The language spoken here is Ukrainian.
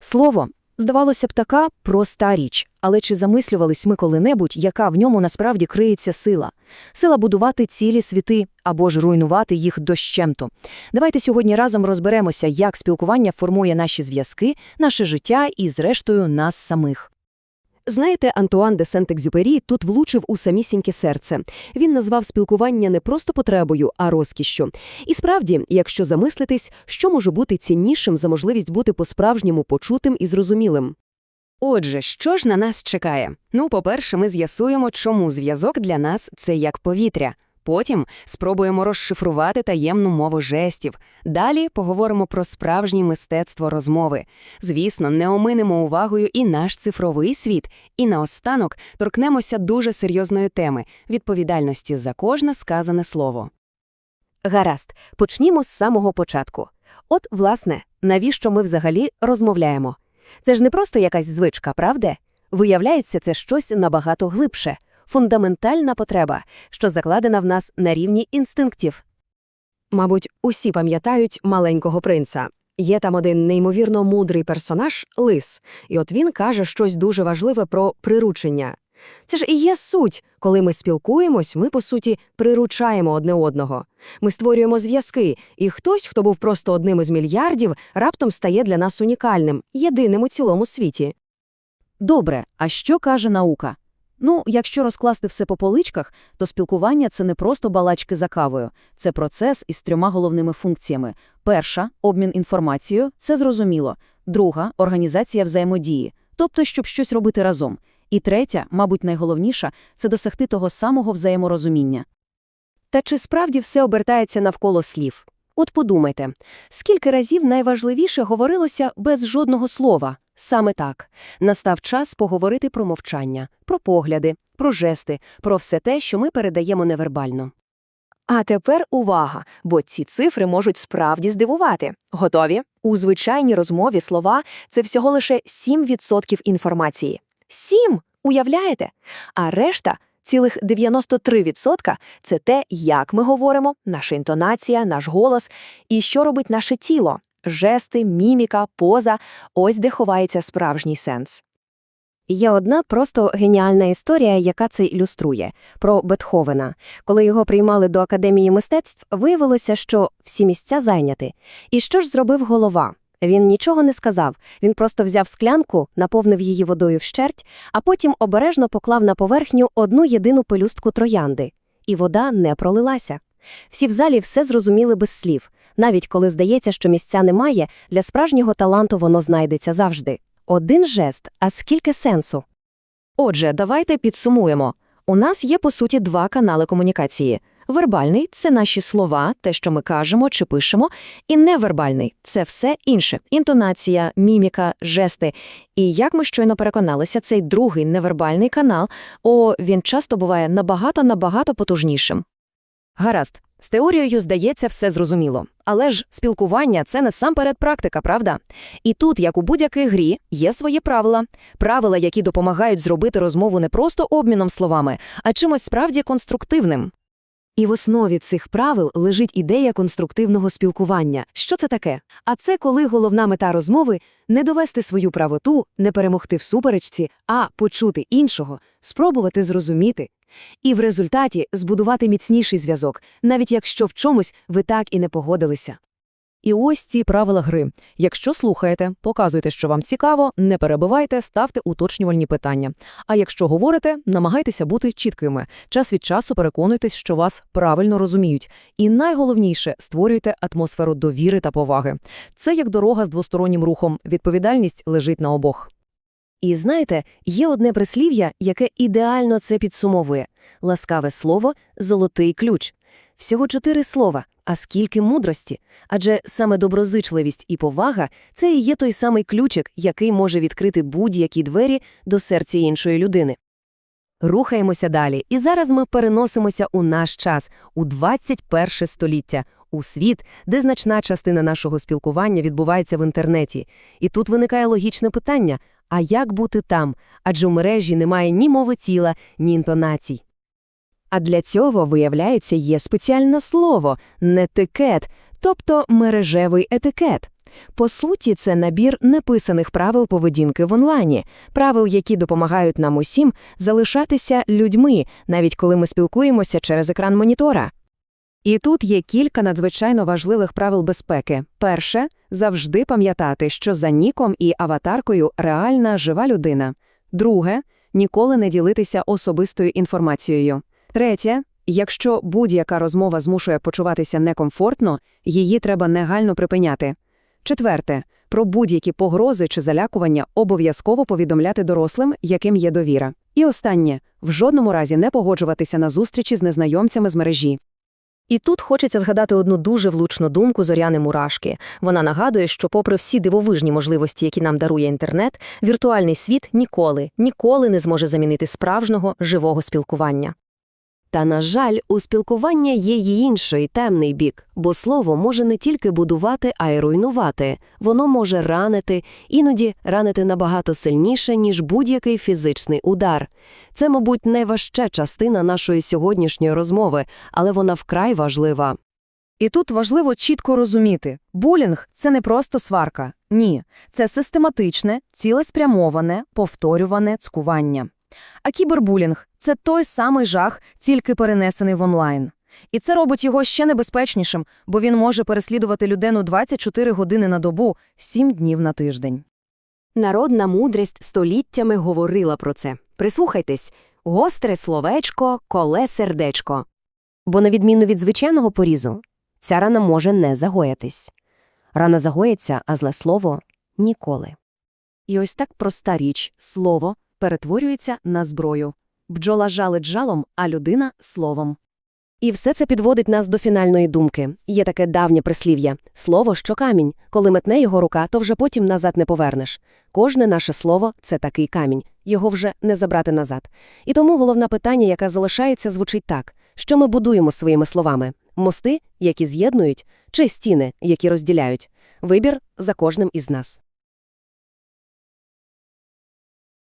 Слово, здавалося б, така проста річ, але чи замислювались ми коли-небудь, яка в ньому насправді криється сила? Сила будувати цілі світи або ж руйнувати їх дощемто. Давайте сьогодні разом розберемося, як спілкування формує наші зв'язки, наше життя і, зрештою, нас самих. Знаєте, Антуан де Сент-Екзюпері тут влучив у самісіньке серце. Він назвав спілкування не просто потребою, а розкішшю. І справді, якщо замислитись, що може бути ціннішим за можливість бути по-справжньому почутим і зрозумілим? Отже, що ж на нас чекає? Ну, по-перше, ми з'ясуємо, чому зв'язок для нас це як повітря. Потім спробуємо розшифрувати таємну мову жестів. Далі поговоримо про справжнє мистецтво розмови. Звісно, не оминемо увагою і наш цифровий світ. І наостанок торкнемося дуже серйозної теми відповідальності за кожне сказане слово. Гаразд, почнімо з самого початку. От, власне, навіщо ми взагалі розмовляємо? Це ж не просто якась звичка, правда? Виявляється, це щось набагато глибше, фундаментальна потреба, що закладена в нас на рівні інстинктів. Мабуть, усі пам'ятають маленького принца. Є там один неймовірно мудрий персонаж лис, і от він каже щось дуже важливе про приручення. Це ж і є суть. Коли ми спілкуємось, ми, по суті, приручаємо одне одного. Ми створюємо зв'язки, і хтось, хто був просто одним із мільярдів, раптом стає для нас унікальним, єдиним у цілому світі. Добре, а що каже наука? Ну, якщо розкласти все по поличках, то спілкування – це не просто балачки за кавою. Це процес із трьома головними функціями. Перша – обмін інформацією, це зрозуміло. Друга – організація взаємодії, тобто, щоб щось робити разом. І третя, мабуть, найголовніша – це досягти того самого взаєморозуміння. Та чи справді все обертається навколо слів? От подумайте, скільки разів найважливіше говорилося без жодного слова? Саме так. Настав час поговорити про мовчання, про погляди, про жести, про все те, що ми передаємо невербально. А тепер увага, бо ці цифри можуть справді здивувати. Готові? У звичайній розмові слова – це всього лише 7% інформації. 7! Уявляєте? А решта – цілих 93% – це те, як ми говоримо, наша інтонація, наш голос і що робить наше тіло. Жести, міміка, поза – ось де ховається справжній сенс. Є одна просто геніальна історія, яка це ілюструє – про Бетховена. Коли його приймали до Академії мистецтв, виявилося, що всі місця зайняті. І що ж зробив голова? Він нічого не сказав, він просто взяв склянку, наповнив її водою вщерть, а потім обережно поклав на поверхню одну єдину пелюстку троянди. І вода не пролилася. Всі в залі все зрозуміли без слів. Навіть коли здається, що місця немає, для справжнього таланту воно знайдеться завжди. Один жест, а скільки сенсу? Отже, давайте підсумуємо. У нас є, по суті, два канали комунікації. Вербальний – це наші слова, те, що ми кажемо чи пишемо, і невербальний – це все інше – інтонація, міміка, жести. І як ми щойно переконалися, цей другий невербальний канал, о, він часто буває набагато-набагато потужнішим. Гаразд, з теорією, здається, все зрозуміло. Але ж спілкування – це насамперед практика, правда? І тут, як у будь-якій грі, є свої правила. Правила, які допомагають зробити розмову не просто обміном словами, а чимось справді конструктивним. І в основі цих правил лежить ідея конструктивного спілкування. Що це таке? А це коли головна мета розмови – не довести свою правоту, не перемогти в суперечці, а почути іншого, спробувати зрозуміти. І в результаті збудувати міцніший зв'язок, навіть якщо в чомусь ви так і не погодилися. І ось ці правила гри. Якщо слухаєте, показуйте, що вам цікаво, не перебивайте, ставте уточнювальні питання. А якщо говорите, намагайтеся бути чіткими. Час від часу переконуйтесь, що вас правильно розуміють. І найголовніше створюйте атмосферу довіри та поваги. Це як дорога з двостороннім рухом. Відповідальність лежить на обох. І знаєте, є одне прислів'я, яке ідеально це підсумовує. Ласкаве слово – золотий ключ. Всього чотири слова, а скільки мудрості. Адже саме доброзичливість і повага – це і є той самий ключик, який може відкрити будь-які двері до серця іншої людини. Рухаємося далі, і зараз ми переносимося у наш час, у 21 століття, у світ, де значна частина нашого спілкування відбувається в інтернеті. І тут виникає логічне питання – а як бути там? Адже в мережі немає ні мови тіла, ні інтонацій. А для цього, виявляється, є спеціальне слово – нетикет, тобто мережевий етикет. По суті, це набір неписаних правил поведінки в онлайні, правил, які допомагають нам усім залишатися людьми, навіть коли ми спілкуємося через екран монітора. І тут є кілька надзвичайно важливих правил безпеки. Перше – завжди пам'ятати, що за ніком і аватаркою реальна жива людина. Друге – ніколи не ділитися особистою інформацією. Третє – якщо будь-яка розмова змушує почуватися некомфортно, її треба негайно припиняти. Четверте – про будь-які погрози чи залякування обов'язково повідомляти дорослим, яким є довіра. І останнє – в жодному разі не погоджуватися на зустрічі з незнайомцями з мережі. І тут хочеться згадати одну дуже влучну думку Зоряни Мурашки. Вона нагадує, що попри всі дивовижні можливості, які нам дарує інтернет, віртуальний світ ніколи, ніколи не зможе замінити справжнього живого спілкування. Та, на жаль, у спілкування є й інший темний бік, бо слово може не тільки будувати, а й руйнувати. Воно може ранити, іноді ранити набагато сильніше, ніж будь-який фізичний удар. Це, мабуть, найважча частина нашої сьогоднішньої розмови, але вона вкрай важлива. І тут важливо чітко розуміти, булінг – це не просто сварка. Ні, це систематичне, цілеспрямоване, повторюване цькування. А кібербулінг – це той самий жах, тільки перенесений в онлайн. І це робить його ще небезпечнішим, бо він може переслідувати людину 24 години на добу, 7 днів на тиждень. Народна мудрість століттями говорила про це. Прислухайтесь – гостре словечко, коле сердечко. Бо на відміну від звичайного порізу, ця рана може не загоятись. Рана загоїться, а зле слово – ніколи. І ось так проста річ – слово перетворюється на зброю. Бджола жалить жалом, а людина – словом. І все це підводить нас до фінальної думки. Є таке давнє прислів'я – слово, що камінь. Коли метне його рука, то вже потім назад не повернеш. Кожне наше слово – це такий камінь. Його вже не забрати назад. І тому головне питання, яке залишається, звучить так. Що ми будуємо своїми словами? Мости, які з'єднують, чи стіни, які розділяють? Вибір за кожним із нас.